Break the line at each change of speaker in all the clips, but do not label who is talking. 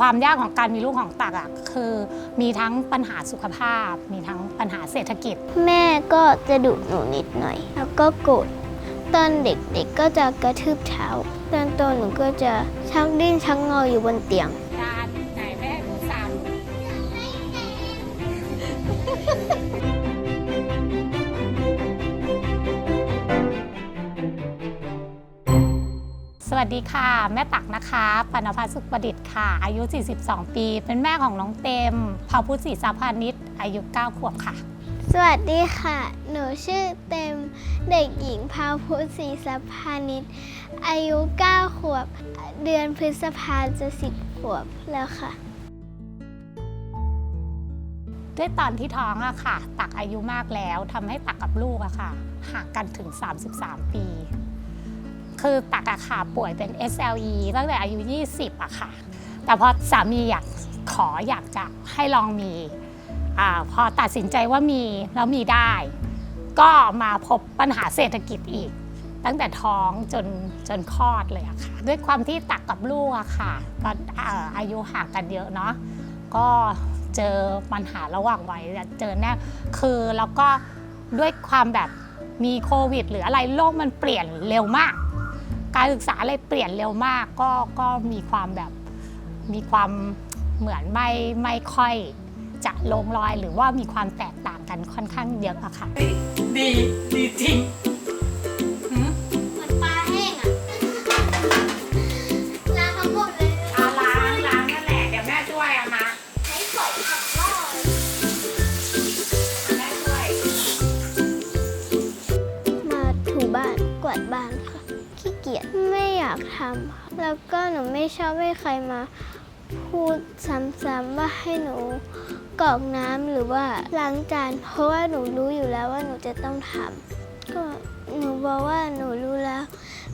ความยากของการมีลูกของตักอะคือมีทั้งปัญหาสุขภาพ มีทั้งปัญหาเศรษฐกิจ
แม่ก็จะดุหนูนิดหน่อย แล้วก็โกรธตอนเด็กๆก็จะกระทืบเท้า ตอนโตหนูก็จะชักดิ้นชักงออยู่บนเตียง
สวัสดีค่ะ แม่ตักนะคะปนภัสสุขประดิษฐ์ค่ะ อายุ 42 ปี เป็นแม่ของน้องเต็มเผ่าพุทธศรีสาพานิชอายุ 9 ขวบค่ะ
สวัสดีค่ะ หนูชื่อเต็มเด็กหญิงพาวพุทธศรีสพานิชอายุ 9 ขวบ เดือนพฤษภาจะ 10 ขวบแล้วค่ะ
ด้วยตอนที่ท้องอะค่ะ ตักอายุมากแล้วทำให้ตักกับลูกอะค่ะห่างกันถึง 33 ปี คือตักอะค่ะป่วยเป็น SLE ตั้งแต่อายุ 20อะค่ะ แต่พอสามีอยากขออยากจะให้ลองมีอพอตัดสินใจว่ามีแล้วมีได้ ก็มาพบปัญหาเศรษฐกิจอีก ตั้งแต่ท้องจนจนคลอดเลยอะค่ะ ด้วยความที่ตักกับลูกอะค่ะก็เอ่ออายุห่างกันเยอะเนาะก็เจอปัญหาระหว่างวัยเจอแน่คือแล้วก็ด้วยความแบบมีโควิด หรืออะไรโลกมันเปลี่ยนเร็วมาก การศึกษาอะไรเปลี่ยนเร็วมากก็ก็มีความแบบมีความเหมือนไม่ไม่ค่อยจะลงรอยหรือว่ามีความแตกต่างกันค่อนข้างเยอะอะค่ะ ดีดีจริง
เหมือนปลาแห้งอะล้างทั้งหมดเลย
เอาล้างล้างนั่นแหละเดี๋ยวแม่ช่วยเอามา
ใช้ฝอยขัดลอก
แม่ช่วย
มาถูบ้านกวาดบ้าน ยจไม่อยากทำค่ะแล้วก็หนูไม่ชอบให้ใครมาพูดซ้ำๆว่าให้หนูกรอกน้ำหรือว่าล้างจาน เพราะว่าหนูรู้อยู่แล้วว่าหนูจะต้องทำก็หนูบอกว่าหนูรู้แล้ว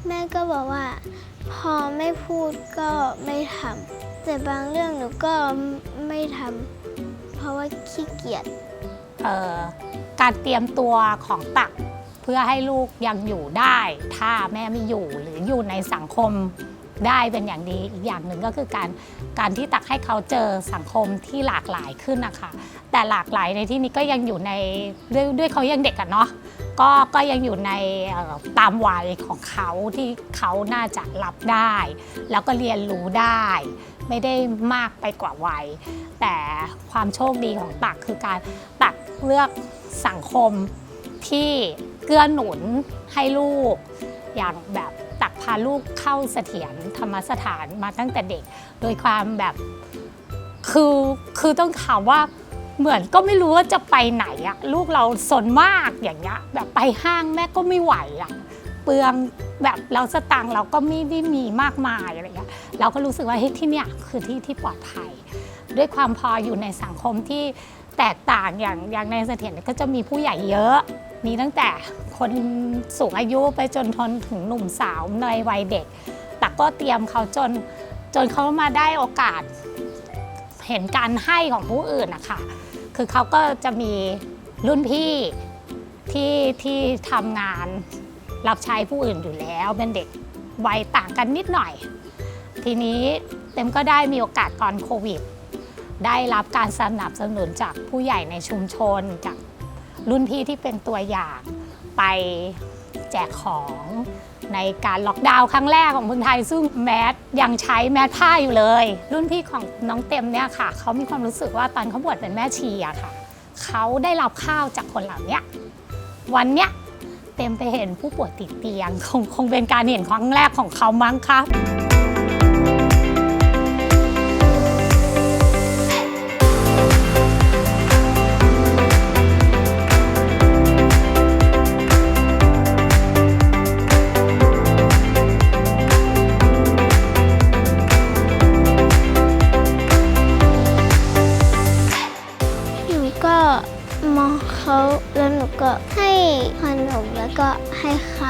แม่ก็บอกว่า พอไม่พูดก็ไม่ทำแต่บางเรื่องหนูก็ไม่ทำเพราะว่าขี้เกียจ
เอ่อการเตรียมตัวของตัก เพื่อให้ลูกยังอยู่ได้ ถ้าแม่ไม่อยู่หรืออยู่ในสังคมได้เป็นอย่างดีอีกอย่างหนึ่งก็คือการการที่ตักให้เขาเจอสังคมที่หลากหลายขึ้นนะคะ แต่หลากหลายในที่นี้ก็ยังอยู่ในด้วยด้วยเขายังเด็กอะเนาะก็ก็ยังอยู่ในตามวัยของเขาที่เขาน่าจะรับได้ แล้วก็เรียนรู้ได้ ไม่ได้มากไปกว่าวัย แต่ความโชคดีของตักคือการตักเลือกสังคมที่ เกื้อหนุนให้ลูก อย่างแบบตักพาลูกเข้าเสถียรธรรมสถานมาตั้งแต่เด็ก โดยความแบบคือคือต้องถามว่าเหมือนก็ไม่รู้ว่าจะไปไหนอะลูกเราสนมากอย่างเงี้ยแบบไปห้างแม่ก็ไม่ไหวอะเปลืองแบบเราสตังค์เราก็ไม่ได้มีมากมายอะไรเงี้ยเราก็รู้สึกว่าเฮ้ยที่เนี่ยคือที่ที่ปลอดภัย ด้วยความพออยู่ในสังคมที่ แตกต่างอย่างอย่างในเสถียรก็จะมีผู้ใหญ่เยอะ มีตั้งแต่คนสูงอายุไปจนทนถึงหนุ่มสาวในวัยเด็ก แต่ก็เตรียมเขาจนจนเขามาได้โอกาสเห็นการให้ของผู้อื่นนะคะคือเขาก็จะมีรุ่นพี่ที่ที่ทำงานรับใช้ผู้อื่นอยู่แล้วเป็นเด็กวัยต่างกันนิดหน่อย ทีนี้เต็มก็ได้มีโอกาสก่อนโควิด ได้รับการสนับสนุนจากผู้ใหญ่ในชุมชน จากรุ่นพี่ที่เป็นตัวอย่างไปแจกของในการล็อกดาวน์ครั้งแรกของเมืองไทยซึ่งแมสยังใช้แมสผ้าอยู่เลย รุ่นพี่ของน้องเต็มเนี่ยค่ะเขามีความรู้สึกว่าตอนเขาบวชเป็นแม่ชีอะค่ะเขาได้รับข้าวจากคนเหล่านี้วันเนี้ยเต็มไปเห็นผู้ป่วยติดเตียง คงคงเป็นการเห็นครั้งแรกของเขามั้งคะ
ห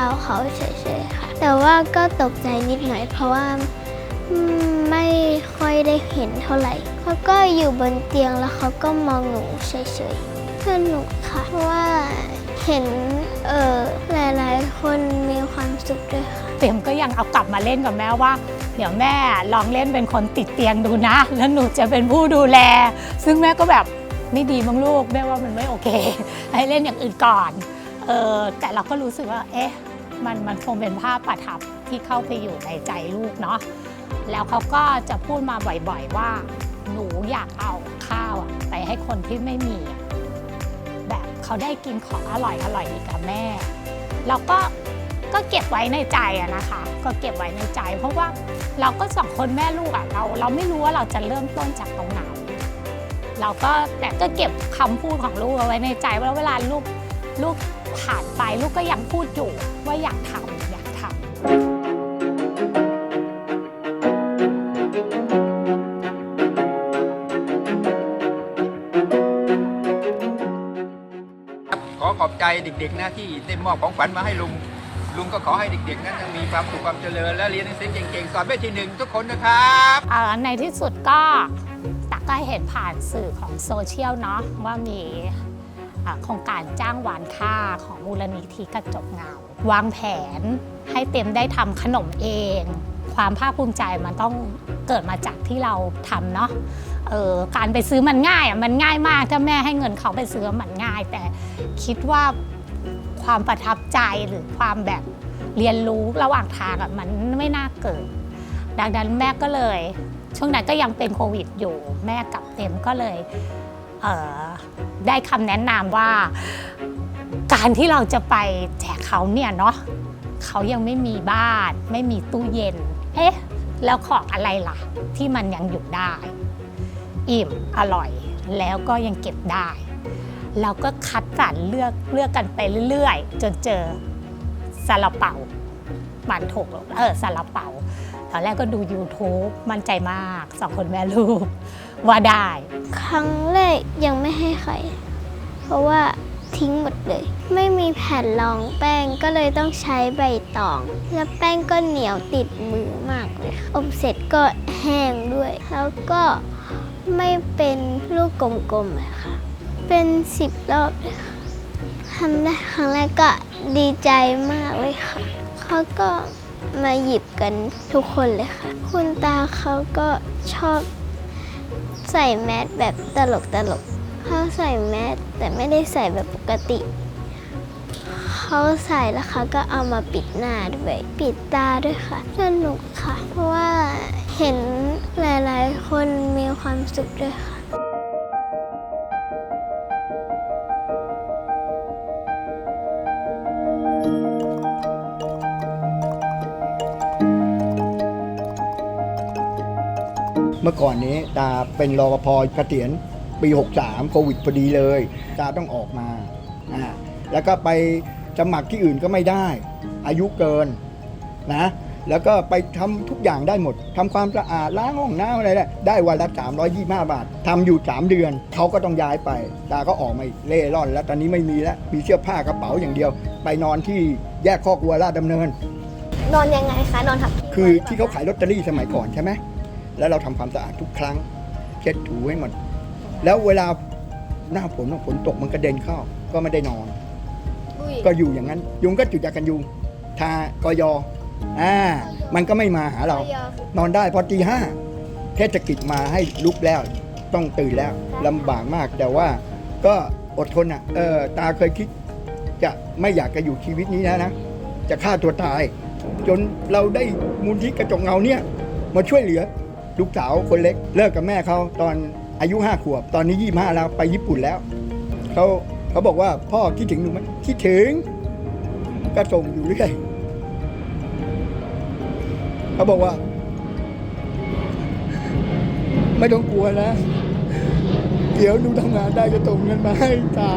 าวเขาเฉยๆค่ะ แต่ว่าก็ตกใจนิดหน่อยเพราะว่าไม่ค่อยได้เห็นเท่าไหร่ เขาก็อยู่บนเตียงแล้วเขาก็มองหนูเฉยๆสนุกค่ะ เพราะว่าเห็นเออหลายๆ คนมีความสุขด้วยค่ะ
เต็มก็ยังเอากลับมาเล่นกับแม่ว่า เดี๋ยวแม่ลองเล่นเป็นคนติดเตียงดูนะ แล้วหนูจะเป็นผู้ดูแล ซึ่งแม่ก็แบบไม่ดีมั้งลูกแม่ว่ามันไม่โอเค ให้เล่นอย่างอื่นก่อนเออแต่เราก็รู้สึกว่าเอ๊ะ มันมันคงเป็นภาพประทับที่เข้าไปอยู่ในใจลูกเนาะแล้วเขาก็จะพูดมาบ่อยๆว่า หนูอยากเอาข้าวไปให้คนที่ไม่มี แบบเขาได้กินของอร่อยอร่อยๆอีกกับแม่เราก็ก็เก็บไว้ในใจอะนะคะ ก็เก็บไว้ในใจ เพราะว่าเราก็สองคนแม่ลูกอะเราเราไม่รู้ว่าเราจะเริ่มต้นจากตรงไหนเราก็แต่ก็เก็บคำพูดของลูกเอาไว้ในใจว่าเวลาลูกลูก ผ่านไปลูกก็ยังพูดอยู่ว่าอยากทำอยากทำ
ครับขอขอบใจเด็กๆนะที่ได้มอบของขวัญมาให้ลุง ลุงก็ขอให้เด็กๆ นั้นมีความสุขความเจริญและเรียนหนังสือเก่งๆ สอบได้ที่หนึ่งทุกคนนะครับ
เอ่อในที่สุดก็ตักก็เห็นผ่านสื่อของโซเชียลเนาะว่ามีอ่า โครงการจ้างหวานค่าของมูลนิธิกระจกเงา วางแผนให้เต็มได้ทำขนมเอง ความภาคภูมิใจมันต้องเกิดมาจากที่เราทำเนาะออการไปซื้อมันง่ายอะมันง่ายมากถ้าแม่ให้เงินเขาไปซื้อมันง่าย แต่คิดว่าความประทับใจหรือความแบบเรียนรู้ระหว่างทางอะมันไม่น่าเกิด ดังนั้นแม่ก็เลย ช่วงนั้นก็ยังเป็นโควิดอยู่ แม่กับเต็มก็เลย ได้คำแนะนำว่าการที่เราจะไปแจกเขาเนี่ยเนาะเขายังไม่มีบ้าน ไม่มีตู้เย็น เอ๊ะ แล้วของอะไรล่ะ ที่มันยังอยู่ได้ อิ่มอร่อย แล้วก็ยังเก็บได้ เราก็คัดสรรเลือกเลือกกันไปเรื่อยๆ จนเจอซาลาเปาบันถูกเออซาลาเปาตอนแรกก็ดู YouTube มั่นใจมากสองคนแม่ลูก ว่าได้
ครั้งแรกยังไม่ให้ใคร เพราะว่าทิ้งหมดเลย ไม่มีแผ่นรองแป้งก็เลยต้องใช้ใบตอง แล้วแป้งก็เหนียวติดมือมากเลยค่ะอบเสร็จก็แห้งด้วย แล้วก็ไม่เป็นลูกกลมๆเลยค่ะ เป็นสิบรอบเลยค่ะทำได้ครั้งแรกก็ดีใจมากเลยค่ะ เขาก็มาหยิบกันทุกคนเลยค่ะ คุณตาเขาก็ชอบ ใส่แมสแบบตลกตลกเขาใส่แมสแต่ไม่ได้ใส่แบบปกติ เขาใส่แล้วเขาก็เอามาปิดหน้าด้วยปิดตาด้วยค่ะ สนุกค่ะ เพราะว่าเห็นหลายๆ คนมีความสุขด้วยค่ะ
เมื่อก่อนนี้ตาเป็นรปภเกษียณปี 63 โควิดพอดีเลย ตาต้องออกมาอ่าแล้วก็ไปสมัครที่อื่นก็ไม่ได้ อายุเกินนะ แล้วก็ไปทำทุกอย่างได้หมดทำความสะอาดล้างห้องน้ำอะไรได้ได้วันละ 325 บาททำอยู่ 3 เดือน เขาก็ต้องย้ายไป ตาก็ออกมาอีกเล่ร่อน แล้วตอนนี้ไม่มีแล้ว มีเสื้อผ้ากระเป๋าอย่างเดียว ไปนอนที่แยกคอกวัวลาดดำเนิน
นอนยังไงคะ นอนทับ
คือที่เขาขายลอตเตอรี่สมัยก่อนใช่ไหม แล้วเราทำความสะอาดทุกครั้ง เช็ดถูให้หมด แล้วเวลาหน้าฝนฝนตกมันกระเด็นเข้าก็ไม่ได้นอน ก็อยู่อย่างนั้น ยุงก็จุดยากันยุงทากยอ่ามันก็ไม่มาหาเรา นอนได้พอตีห้าเทศกิจมาให้ลุกแล้ว ต้องตื่นแล้วลำบากมากแต่ว่าก็อดทนอะเออตาเคยคิด จะไม่อยากจะอยู่ชีวิตนี้แล้วนะ จะฆ่าตัวตาย จนเราได้มูลที่กระจกเงาเนี่ยมาช่วยเหลือ ลูกสาวคนเล็ก เลิกกับแม่เขาตอนอายุห้าขวบ ตอนนี้ยี่ห้าแล้วไปญี่ปุ่นแล้วเขาเขาบอกว่าพ่อคิดถึงหนูไหมคิดถึง ก็ส่งอยู่เรื่อยเขาบอกว่า ไม่ต้องกลัวนะ เดี๋ยวหนูทำงานได้จะส่งเงินมาให้ตา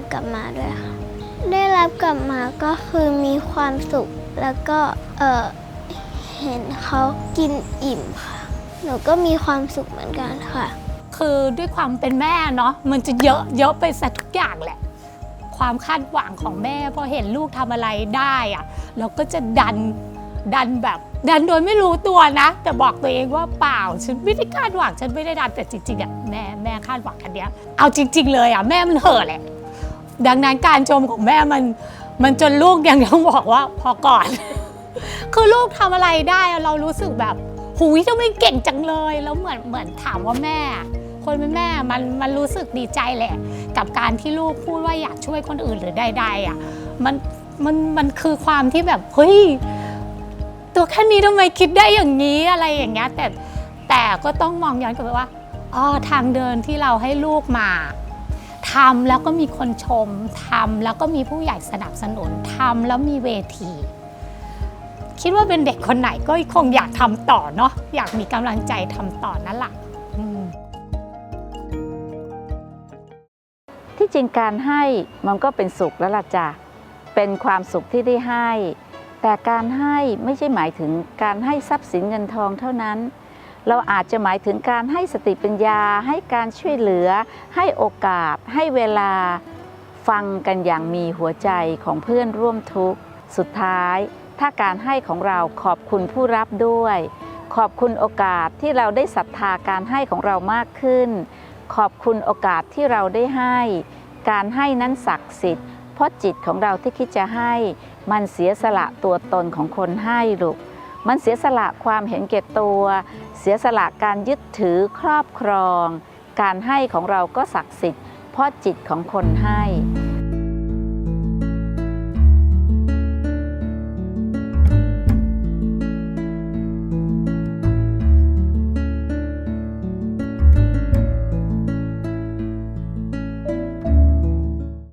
รับกลับมาด้วยค่ะ ได้รับกลับมาก็คือมีความสุข แล้วก็เออเห็นเขากินอิ่มค่ะ หนูก็มีความสุขเหมือนกันค่ะ
คือด้วยความเป็นแม่เนาะมันจะเยอะเยอะไปซะทุกอย่างแหละ ความคาดหวังของแม่พอเห็นลูกทำอะไรได้อะเราก็จะดันดันแบบดันโดยไม่รู้ตัวนะ แต่บอกตัวเองว่าเปล่า ฉันไม่ได้คาดหวังฉันไม่ได้ดันแต่จริงๆอะแม่แม่คาดหวังอันเนี้ยเอาจริง ๆ เลยอะแม่มันเห่อะแหละ ดังนั้นการชมของแม่มัน มันจนลูกยังต้องบอกว่าพอก่อน คือลูกทำอะไรได้เรารู้สึกแบบหูยทำไมเก่งจังเลย แล้วเหมือนเหมือนถามว่าแม่ คนเป็นแม่มันมันรู้สึกดีใจแหละ กับการที่ลูกพูดว่าอยากช่วยคนอื่นหรือใดๆอะมันมันมันคือความที่แบบเฮ้ยตัวแค่นี้ทำไมคิดได้อย่างนี้อะไรอย่างเงี้ยแต่แต่ก็ต้องมองย้อนกลับไปว่าอ๋อทางเดินที่เราให้ลูกมา ทำแล้วก็มีคนชมทำแล้วก็มีผู้ใหญ่สนับสนุนทำแล้วมีเวที คิดว่าเป็นเด็กคนไหนก็คงอยากทำต่อเนาะอยากมีกำลังใจทำต่อนั่นแหละ
ที่จริงการให้มันก็เป็นสุขแล้วล่ะจ้ะเป็นความสุขที่ได้ให้ แต่การให้ไม่ใช่หมายถึงการให้ทรัพย์สินเงินทองเท่านั้น เราอาจจะหมายถึงการให้สติปัญญา ให้การช่วยเหลือ ให้โอกาส ให้เวลาฟังกันอย่างมีหัวใจของเพื่อนร่วมทุกข์ สุดท้าย ถ้าการให้ของเราขอบคุณผู้รับด้วย ขอบคุณโอกาสที่เราได้ศรัทธาการให้ของเรามากขึ้น ขอบคุณโอกาสที่เราได้ให้ การให้นั้นศักดิ์สิทธิ์เพราะจิตของเราที่คิดจะให้ มันเสียสละตัวตนของคนให้ลูก มันเสียสละความเห็นแก่ตัว เสียสละการยึดถือครอบครอง การให้ของเราก็ศักดิ์สิทธิ์เพราะจิตของคนให้